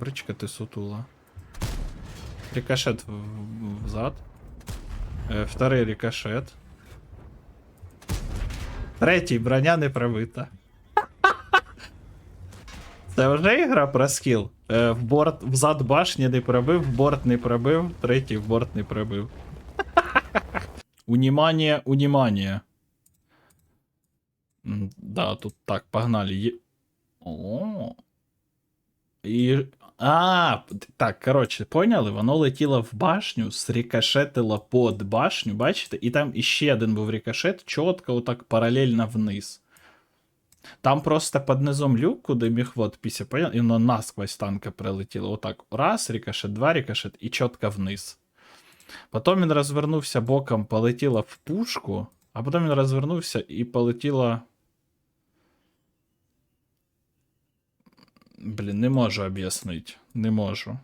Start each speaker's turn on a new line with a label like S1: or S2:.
S1: Бричка ти сутула. Рикошет в- в- взад. Е, вторий рикошет. Третій броня не пробита. Це вже ігра про скіл. Е, в борт взад башні не пробив, в борт не пробив, третій в борт не пробив. Унімання, унімання. М, Да, тут так, погнали. Є... О. І... А, т- так, коротше, поняли? Воно летіло в башню, срікошетило под башню, бачите? І там іще один був рикошет, чітко отак паралельно вниз. Там просто під низом люк, куди міг вот після понял, і воно насквозь танка прилетіло. Отак. Раз, рикошет, два рикошет і чітко вниз. Потім він розвернувся боком, полетіло в пушку, а потім він розвернувся і полетіло. Блін, не можу об'яснити. Не можу.